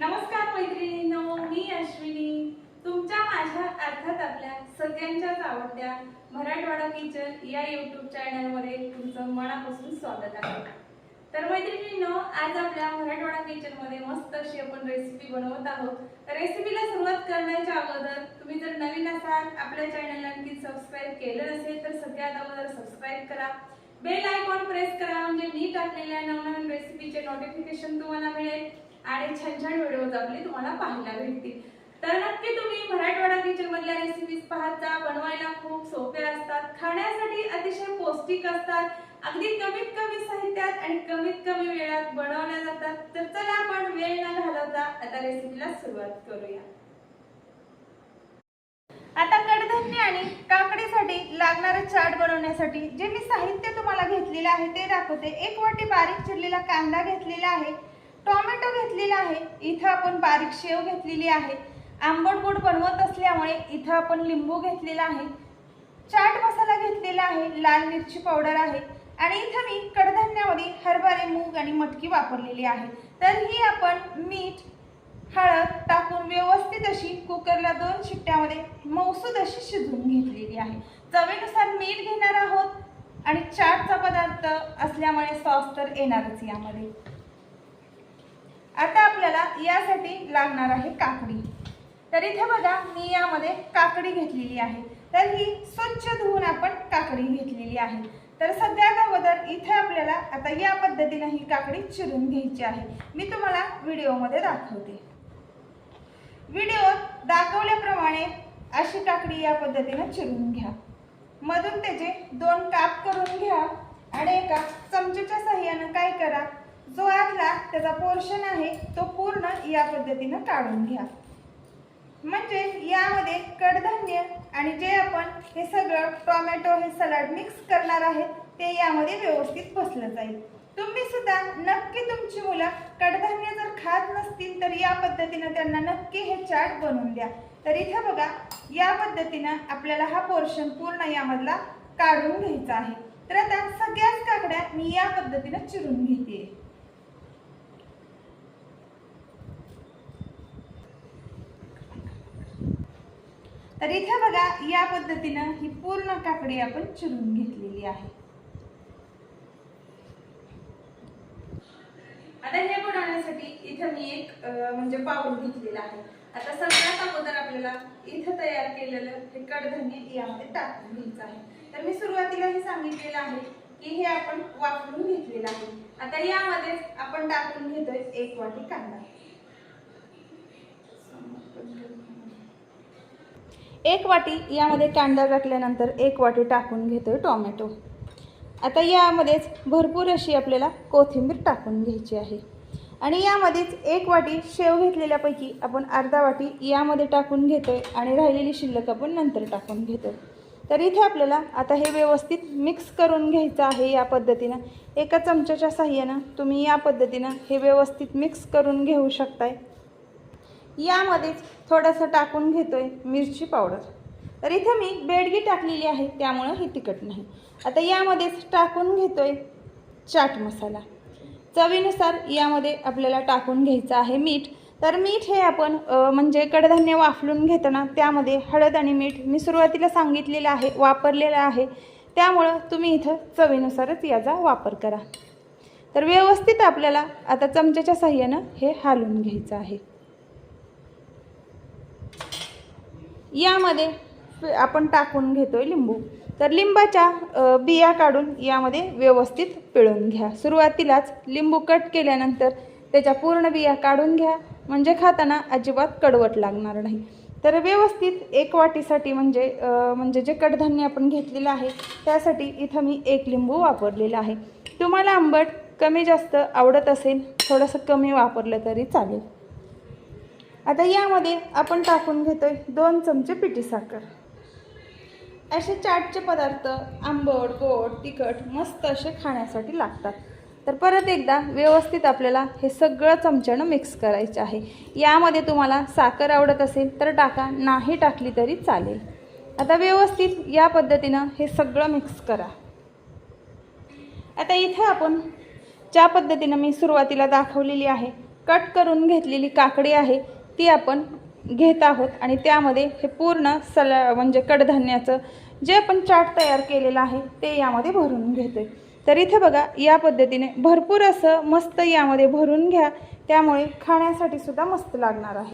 नमस्कार मैत्रिणींनो मी अश्विनी. तुमच्या माझ्या अर्थात आपल्या सगळ्यांच्याच आवडत्या मराठवाडा किचन या युट्यूब चॅनलमध्ये तुमचं मनापासून स्वागत आहे. तर मैत्रिणींनो आज आपल्या मराठवाडा किचनमध्ये मस्त अशी आपण रेसिपी बनवत आहोत. तर रेसिपीला सुरुवात करण्याच्या अगोदर तुम्ही जर नवीन असाल आपल्या चॅनलला आणखी सबस्क्राईब केलं नसेल तर सगळ्यात अगोदर सबस्क्राईब करा. बेल आयकॉन प्रेस करा म्हणजे मी टाकलेल्या नवनवीन रेसिपीचे नोटिफिकेशन तुम्हाला मिळेल. आणि छान छान व्हिडिओज आपले तुम्हाला पाहायला भेटतील. तर नक्की तुम्ही मराठवाडा किचन मधल्या रेसिपीज पाहत जा बनवायला खूप सोपे असतात खाण्यासाठी अतिशय पौष्टिक असतात अगदी कमीत कमी साहित्यात आणि कमीत कमी वेळात बनवल्या जातात. तर चला आपण वेळ न घालवता आता रेसिपीला सुरुवात करूया. आता कडधान्य आणि काकडीसाठी लागणारं चाट बनवण्यासाठी जे मी साहित्य तुम्हाला घेतलेलं आहे ते दाखवते. एक वाटी बारीक चिरलेला कांदा घेतलेला आहे. टोमॅटो घेतलेला आहे. इथं आपण बारीक शेव घेतलेली आहे. आंबट गोड बनवत असल्यामुळे इथं आपण लिंबू घेतलेला आहे. चाट मसाला घेतलेला आहे. लाल मिरची पावडर आहे. आणि इथं मी कडधान्यामध्ये हरभरे मूग आणि मटकी वापरलेली आहे. तर ही आपण मीठ हळद टाकून व्यवस्थित अशी कुकरला दोन शिट्ट्यामध्ये मौसूद अशी शिजवून घेतलेली आहे. चवीनुसार मीठ घेणार आहोत आणि चाटचा पदार्थ असल्यामुळे सॉस तर येणारच यामध्ये. आता आपल्याला यासाठी लागणार आहे काकडी. तर इथे बघा मी यामध्ये काकडी घेतलेली आहे. तर ही स्वच्छ धुवून आपण काकडी घेतलेली आहे. तर सगळ्यात अगोदर इथे आपल्याला आता या पद्धतीने ही काकडी चिरून घ्यायची आहे. मी तुम्हाला व्हिडिओमध्ये दाखवते. व्हिडिओत दाखवल्याप्रमाणे अशी काकडी या पद्धतीनं चिरून घ्या. मधून त्याचे दोन काप करून घ्या आणि एका चमच्याच्या साह्यानं काय करा? जो आतला त्याचा पोर्शन आहे तो पूर्ण या पद्धतीनं काढून घ्या. म्हणजे यामध्ये कडधान्य आणि जे आपण हे सगळं टोमॅटो हे सलाड मिक्स करणार आहे ते यामध्ये व्यवस्थित बसलं जाईल. तुम्ही सुद्धा नक्की तुमची मुलं कडधान्य जर खात नसतील तर या पद्धतीनं त्यांना नक्की हे चाट बनवून द्या. तर इथे बघा या पद्धतीनं आपल्याला हा पोर्शन पूर्ण यामधला काढून घ्यायचा आहे. तर आता सगळ्याच काकड्या मी या पद्धतीनं चिरून घेते. तर इथे बघा या पद्धतीनं ही पूर्ण काकडी आपण चिरून घेतलेली आहे. आता हे बनवण्यासाठी इथं मी एक म्हणजे पाऊल घेतलेला आहे. आता सगळ्यात अगोदर आपल्याला इथं तयार केलेलं हे कडधान्य यामध्ये टाकून घ्यायचं आहे. तर मी सुरुवातीला हे सांगितलेलं आहे की हे आपण वापरून घेतलेलं आहे. आता यामध्ये आपण टाकून घेतोय एक वाटी कांदा. एक वाटी यामध्ये कांदा टाकल्यानंतर एक वाटी टाकून घेतोय टोमॅटो. आता यामध्येच भरपूर अशी आपल्याला कोथिंबीर टाकून घ्यायची आहे. आणि यामध्येच एक वाटी शेव घेतलेल्यापैकी आपण अर्धा वाटी यामध्ये टाकून घेतोय आणि राहिलेली शिल्लक आपण नंतर टाकून घेतोय. तर इथे आपल्याला आता हे व्यवस्थित मिक्स करून घ्यायचं आहे या पद्धतीनं. एका चमच्याच्या साह्यानं तुम्ही या पद्धतीनं हे व्यवस्थित मिक्स करून घेऊ शकताय. यामध्येच थोडंसं टाकून घेतो आहे मिरची पावडर. तर इथं मी बेडगी टाकलेली आहे त्यामुळं हे तिखट नाही. आता यामध्येच टाकून घेतो आहे चाट मसाला. चवीनुसार यामध्ये आपल्याला टाकून घ्यायचं आहे मीठ. तर मीठ हे आपण म्हणजे कडधान्य वाफलून घेताना त्यामध्ये हळद आणि मीठ मी सुरुवातीला सांगितलेलं आहे वापरलेलं आहे. त्यामुळं तुम्ही इथं चवीनुसारच याचा वापर करा. तर व्यवस्थित आपल्याला आता चमच्याच्या साह्यानं हे हालून घ्यायचं आहे. यामध्ये आपण टाकून घेतो आहे लिंबू. तर लिंबाच्या बिया काढून यामध्ये व्यवस्थित पिळून घ्या. सुरुवातीलाच लिंबू कट केल्यानंतर त्याच्या पूर्ण बिया काढून घ्या. म्हणजे खाताना अजिबात कडवट लागणार नाही. तर व्यवस्थित एक वाटीसाठी म्हणजे म्हणजे जे कडधान्य आपण घेतलेलं आहे त्यासाठी इथं मी एक लिंबू वापरलेला आहे. तुम्हाला आंबट कमी जास्त आवडत असेल थोडंसं कमी वापरलं तरी चालेल. आता यामध्ये आपण टाकून घेतोय दोन चमचे पिठी साखर. असे चाटचे पदार्थ आंबट गोड तिखट मस्त असे खाण्यासाठी लागतात. तर परत एकदा व्यवस्थित आपल्याला हे सगळं चमच्यानं मिक्स करायचं आहे. यामध्ये तुम्हाला साखर आवडत असेल तर टाका नाही टाकली तरी चालेल. आता व्यवस्थित या पद्धतीनं हे सगळं मिक्स करा. आता इथे आपण ज्या पद्धतीनं मी सुरुवातीला दाखवलेली आहे कट करून घेतलेली काकडी आहे ती आपण घेत आहोत आणि त्यामध्ये हे पूर्ण सला म्हणजे कडधान्याचं जे आपण चाट तयार केलेलं आहे ते यामध्ये भरून घेतोय. तर इथे बघा या पद्धतीने भरपूर असं मस्त यामध्ये भरून घ्या. त्यामुळे खाण्यासाठी सुद्धा मस्त लागणार आहे.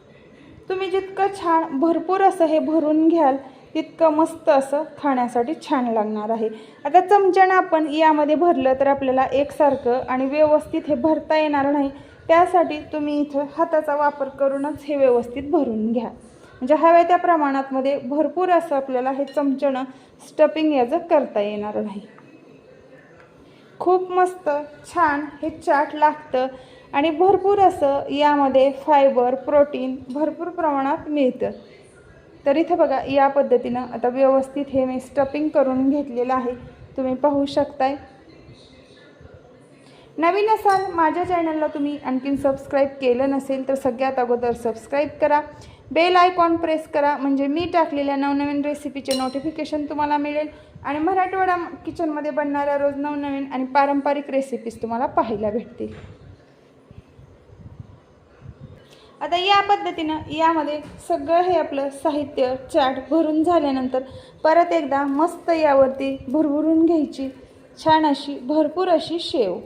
तुम्ही जितकं छान भरपूर असं हे भरून घ्याल तितकं मस्त असं खाण्यासाठी छान लागणार आहे. आता चमच्यानं आपण यामध्ये भरलं तर आपल्याला एकसारखं आणि व्यवस्थित हे भरता येणार नाही. त्यासाठी तुम्ही इथं हाताचा वापर करूनच हे व्यवस्थित भरून घ्या. म्हणजे हव्या त्या प्रमाणातमध्ये भरपूर असं आपल्याला हे चमचणं स्टपिंग याचं करता येणार नाही. खूप मस्त छान हे चाट लागतं आणि भरपूर असं यामध्ये फायबर प्रोटीन भरपूर प्रमाणात मिळतं. तर इथं बघा या पद्धतीनं आता व्यवस्थित हे मी स्टपिंग करून घेतलेलं आहे. तुम्ही पाहू शकताय. नवीन असाल माझ्या चॅनलला तुम्ही आणखीन सबस्क्राईब केलं नसेल तर सगळ्यात अगोदर सबस्क्राईब करा. बेल आयकॉन प्रेस करा. म्हणजे मी टाकलेल्या नवनवीन रेसिपीचे नोटिफिकेशन तुम्हाला मिळेल. आणि मराठवाडा किचनमध्ये बनणाऱ्या रोज नवनवीन आणि पारंपरिक रेसिपीज तुम्हाला पाहायला भेटतील. आता या पद्धतीनं यामध्ये सगळं हे आपलं साहित्य चाट भरून झाल्यानंतर परत एकदा मस्त यावरती भरभरून घ्यायची छान अशी भरपूर अशी शेव.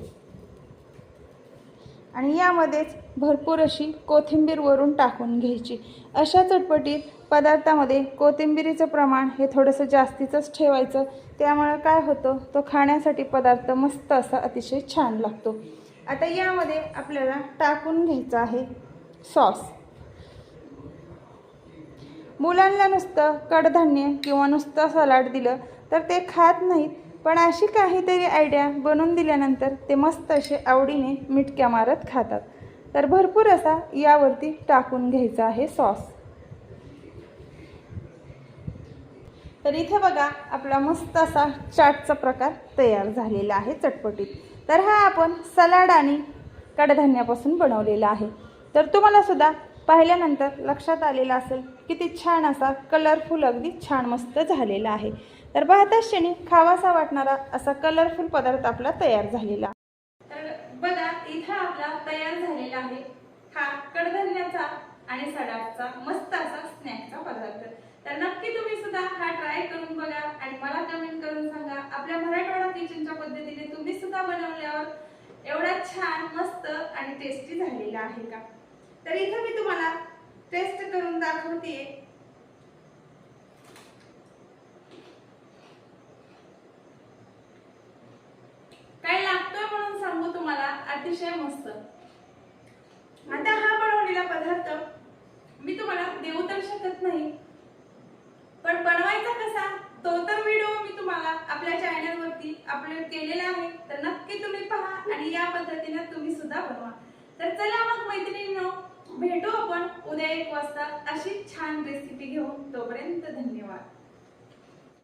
आणि यामध्येच भरपूर अशी कोथिंबीर वरून टाकून घ्यायची. अशा चटपटीत पदार्थामध्ये कोथिंबिरीचं प्रमाण हे थोडंसं जास्तीचंच ठेवायचं. त्यामुळे काय होतं तो खाण्यासाठी पदार्थ मस्त असा अतिशय छान लागतो. आता यामध्ये आपल्याला टाकून घ्यायचं आहे सॉस. मुलांना नुसतं कडधान्य किंवा नुसतं सलाड दिलं तर ते खात नाहीत पण अशी काहीतरी आयडिया बनवून दिल्यानंतर ते मस्त असे आवडीने मिटक्या मारत खातात. तर भरपूर असा यावरती टाकून घ्यायचा आहे सॉस तर इथे बघा आपला मस्त असा चाटचा प्रकार तयार झालेला आहे चटपटीत. तर हा आपण सलाड आणि कडधान्यापासून बनवलेला आहे. तर तुम्हाला सुद्धा पाहिल्यानंतर लक्षात आलेलं असेल किती छान असा कलरफुल अगदी छान मस्त झालेला आहे. तर पाहताच क्षणी खावासा वाटणारा असा कलरफुल पदार्थ आपला तयार झालेला. तर बघा इथं आपला तयार झालेला आहे हा कडधान्याचा आणि सडाचा मस्त असा स्नॅकचा पदार्थ. तर नक्की तुम्ही सुद्धा हा ट्राय करून बघा आणि मला कमेंट करून सांगा आपल्या मराठवाडा किचनच्या पद्धतीने तुम्ही सुद्धा बनवल्यावर एवढा छान मस्त आणि टेस्टी झालेला आहे का? तर इथं मी तुम्हाला टेस्ट करून दाखवते काय लागतोय म्हणून सांगू तुम्हाला अतिशय मस्त आता हा बनवलेला पदार्थ मी तुम्हाला देऊ तर शकत नाही. पण बनवायचा कसा तो तर व्हिडिओ मी तुम्हाला आपल्या चॅनलवरती अपलोड केलेला आहे. तर नक्की तुम्ही पहा आणि या पद्धतीने तुम्ही सुद्धा बनवा. तर चला मग मैत्रिणींनो भेटू आपण उद्या एक वाजता अशी छान रेसिपी घेऊन. तोपर्यंत धन्यवाद.